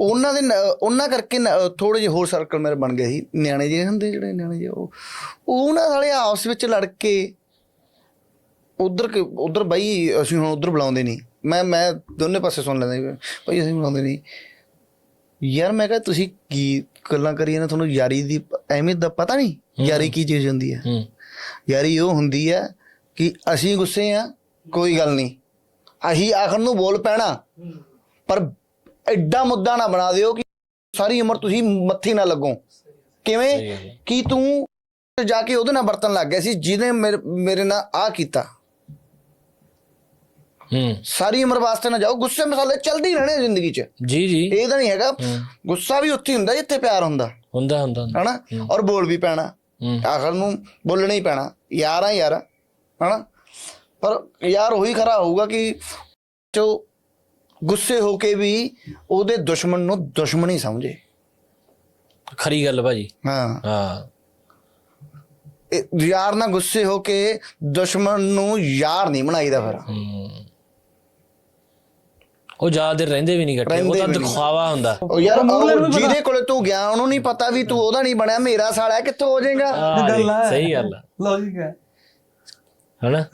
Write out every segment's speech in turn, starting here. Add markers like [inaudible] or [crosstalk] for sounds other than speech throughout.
ਉਹਨਾਂ ਦੇ ਉਹਨਾਂ ਕਰਕੇ ਥੋੜੇ ਜਿਹੇ ਹੋਰ ਸਰਕਲ ਮੇਰੇ ਬਣ ਗਏ ਸੀ। ਨਿਆਣੇ ਜਿਹੇ ਹੁੰਦੇ ਜਿਹੜੇ ਨਿਆਣੇ ਜਿਹੇ ਉਹ। ਉਹਨਾਂ ਵਾਲੇ ਆਪਸ ਵਿੱਚ ਲੜ ਕੇ ਉਧਰ ਉਧਰ ਬਾਈ ਅਸੀਂ ਹੁਣ ਉਧਰ ਬੁਲਾਉਂਦੇ ਨਹੀਂ। ਮੈਂ ਮੈਂ ਦੋਨੇ ਪਾਸੇ ਸੁਣ ਲੈਂਦਾ ਭਾਈ ਅਸੀਂ ਬੁਲਾਉਂਦੇ ਨਹੀਂ। ਯਾਰ ਮੈਂ ਕਿਹਾ ਤੁਸੀਂ ਕੀ ਗੱਲਾਂ ਕਰੀ ਨਾ? ਤੁਹਾਨੂੰ ਯਾਰੀ ਦੀ ਅਹਿਮੀਅਤ ਦਾ ਪਤਾ ਨਹੀਂ? ਯਾਰੀ ਕੀ ਚੀਜ਼ ਹੁੰਦੀ ਹੈ? ਹੂੰ। ਯਾਰੀ ਉਹ ਹੁੰਦੀ ਹੈ ਕਿ ਅਸੀਂ ਗੁੱਸੇ ਆ ਕੋਈ ਗੱਲ ਨਹੀਂ। ਅਸੀਂ ਆਖਰ ਨੂੰ ਬੋਲ ਪੈਣਾ। ਪਰ ਐਡਾ ਮੁੱਦਾ ਨਾ ਬਣਾ ਦਿਓ ਕਿ ਸਾਰੀ ਉਮਰ ਤੁਸੀਂ ਮੱਥੀ ਨਾ ਲੱਗੋ। ਕਿਵੇਂ। ਕਿ ਤੂੰ ਜਾ ਕੇ ਉਹਦੇ ਨਾਲ ਵਰਤਨ ਲੱਗ ਗਿਆ ਸੀ ਜਿਹਨੇ ਮੇਰੇ ਨਾਲ ਆ ਕੀਤਾ। ਹੂੰ। ਸਾਰੀ ਉਮਰ ਵਾਸਤੇ ਨਾ ਜਾਓ। ਗੁੱਸੇ ਮਸਾਲੇ ਚੱਲਦੇ ਹੀ ਰਹਿਣੇ ਜ਼ਿੰਦਗੀ 'ਚ। ਜੀ ਜੀ। ਇਹ ਤਾਂ ਨਹੀਂ ਹੈਗਾ। ਗੁੱਸਾ ਵੀ ਉੱਥੇ ਹੁੰਦਾ ਜਿੱਥੇ ਪਿਆਰ ਹੁੰਦਾ। ਹੁੰਦਾ ਹੁੰਦਾ। ਹਨਾ? ਔਰ ਬੋਲ ਵੀ ਪੈਣਾ। ਆਖਰ ਨੂੰ ਬੋਲਣਾ ਹੀ ਪੈਣਾ। ਯਾਰ ਆ ਯਾਰ। ਹਨਾ? ਪਰ ਯਾਰ ਉਹੀ ਖਰਾ ਹੋਊਗਾ ਕਿ ਜੋ ਗੁੱਸੇ ਹੋ ਕੇ ਵੀ ਉਹਦੇ ਦੁਸ਼ਮਣ ਨੂੰ ਦੁਸ਼ਮਣ ਹੀ ਸਮਝੇ। ਖਰੀ ਗੱਲ ਭਾਜੀ। ਹਾਂ। ਹਾਂ। ਇਹ ਯਾਰ ਨਾਲ ਗੁੱਸੇ ਹੋ ਕੇ ਦੁਸ਼ਮਣ ਨੂੰ ਯਾਰ ਨਹੀਂ ਬਣਾਈਦਾ ਫਿਰ। ਹੂੰ। ਉਹ ਜ਼ਿਆਦਾ ਰਹਿੰਦੇ ਵੀ ਨਹੀਂ ਇਕੱਠੇ ਉਹ ਤਾਂ। ਦਿਖਾਵਾ ਹੁੰਦਾ। ਉਹ ਯਾਰ ਜਿਹਦੇ ਕੋਲੇ ਤੂੰ ਗਿਆ ਉਹਨੂੰ ਨਹੀਂ ਪਤਾ ਵੀ ਤੂੰ ਉਹਦਾ ਨਹੀਂ ਬਣਿਆ ਮੇਰਾ ਸਾਲਾ ਕਿੱਥੋਂ ਹੋ ਜਾਏਗਾ? ਹਾਂ ਗੱਲ ਹੈ। ਸਹੀ ਗੱਲ ਆ ਲੌਜੀਕ ਹੈ। ਹਨਾ?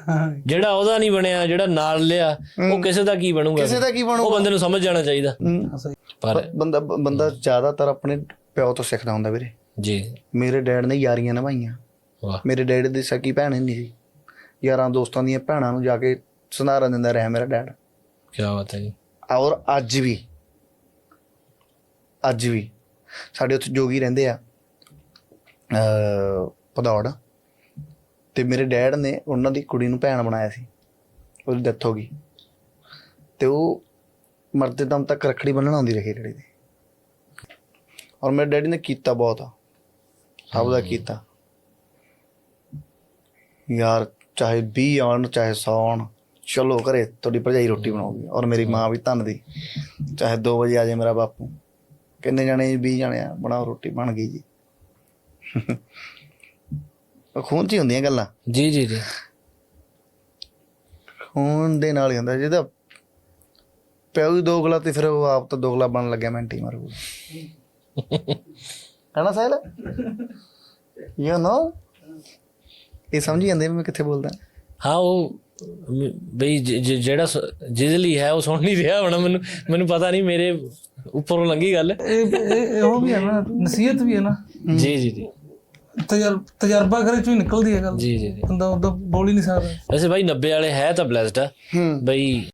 ਜਿਹੜਾ ਉਹਦਾ ਨਹੀਂ ਬਣਿਆ ਜਿਹੜਾ ਨਾਲ ਲਿਆ ਉਹ ਕਿਸੇ ਦਾ ਕੀ ਬਣੂਗਾ ਕਿਸੇ ਦਾ ਕੀ ਉਹ ਬਣੂਗਾ ਬੰਦੇ ਨੂੰ ਸਮਝ ਜਾਣਾ ਚਾਹੀਦਾ। ਪਰ ਬੰਦਾ ਬੰਦਾ ਜ਼ਿਆਦਾਤਰ ਆਪਣੇ ਪਿਓ ਤੋਂ ਸਿੱਖਦਾ ਹੁੰਦਾ ਵੀਰੇ। ਜੀ। ਮੇਰੇ ਡੈਡ ਨੇ ਯਾਰੀਆਂ ਨਿਭਾਈਆਂ। ਵਾਹ। ਮੇਰੇ ਡੈਡ ਦੀ ਸਕੀ ਭੈਣ ਹੀ ਨਹੀਂ ਸੀ। ਯਾਰਾਂ ਦੋਸਤਾਂ ਦੀਆਂ ਭੈਣਾਂ ਨੂੰ ਜਾ ਕੇ ਸੁਨਾਰਾ ਦਿੰਦਾ ਰਿਹਾ ਮੇਰਾ ਡੈਡ। ਕੀ ਬਾਤ ਹੈ ਜੀ। ਔਰ ਅੱਜ ਵੀ ਅੱਜ ਵੀ ਸਾਡੇ ਉੱਥੇ ਜੋਗੀ ਰਹਿੰਦੇ ਆ ਅ ਪਦੌੜ ਤੇ ਮੇਰੇ ਡੈਡ ਨੇ ਉਹਨਾਂ ਦੀ ਕੁੜੀ ਨੂੰ ਭੈਣ ਬਣਾਇਆ ਸੀ ਉਹਦੀ ਡੈਥ ਹੋ ਗਈ। ਤੇ ਉਹ ਮਰਦੇ ਦਮ ਤੱਕ ਰੱਖੜੀ ਬੰਨਣ ਆਉਂਦੀ ਰਹੀ ਰੇੜੀ ਦੀ। ਔਰ ਮੇਰੇ ਡੈਡੀ ਨੇ ਕੀਤਾ ਬਹੁਤ ਆ। ਸਭ ਦਾ ਕੀਤਾ। ਯਾਰ ਚਾਹੇ 20 ਆਉਣ ਚਾਹੇ 100 ਆਉਣ ਚਲੋ ਘਰੇ ਤੁਹਾਡੀ ਭਰਜਾਈ ਰੋਟੀ ਬਣਾਉਗੀ ਔਰ ਮੇਰੀ ਮਾਂ ਵੀ ਧੰਨ ਦੀ। ਚਾਹੇ 2 ਵਜੇ ਆ ਜਾਏ ਮੇਰਾ ਬਾਪੂ। ਕਿੰਨੇ ਜਣੇ 20 ਜਣੇ ਆ ਬਣਾਓ ਰੋਟੀ ਬਣ ਗਈ ਜੀ। ਖੂਨ ਚ ਹੀ ਹੁੰਦੀਆਂ ਗੱਲਾਂ। ਜੀ ਜੀ ਜੀ। ਖੂਨ ਦੇ ਨਾਲ ਹੀ ਹੁੰਦਾ। ਜਿਹਦਾ ਪਿਓ ਦੋਗਲਾ ਤੇ ਫਿਰ ਉਹ ਆਪ ਤਾਂ ਦੋਗਲਾ ਬਣਨ ਲੱਗਿਆ ਮੈਂਟੀ ਮਾਰੂ [laughs] ਹੈਨਾ ਸਾਹਿਲ? ਯੂ نو ਇਹ ਸਮਝੀ ਜਾਂਦੇ ਮੈਂ ਕਿੱਥੇ ਬੋਲਦਾ। ਹਾਂ ਉਹ ਮ- ਬਈ ਜਿਹੜਾ ਲਈ ਹੈ ਉਹ ਸੁਣ ਨਹੀਂ ਰਿਹਾ ਹੋਣਾ ਮੈਨੂੰ। ਮੈਨੂੰ ਪਤਾ ਨਹੀਂ ਮੇਰੇ ਉੱਪਰੋਂ ਲੰਗੀ ਗੱਲ। ਇਹ ਇਹ ਇਹ ਉਹ ਵੀ ਹੈ ਨਾ ਨਸੀਹਤ ਵੀ ਹੈ ਨਾ। ਜੀ ਜੀ ਜੀ। ਤਜਰ ਤਜਰਬਾ ਕਰੇ ਚੋਂ ਹੀ ਨਿਕਲਦੀ ਹੈ ਗੱਲ। ਜੀ ਜੀ ਜੀ। ਬੰਦਾ ਉਹਦਾ ਬੋਲ ਹੀ ਨਹੀਂ ਸਕਦਾ। ਵੈਸੇ ਭਾਈ 90 ਵਾਲੇ ਹੈ ਤਾਂ ਬਲੈਸਡ ਆ। ਹੂੰ। ਬਈ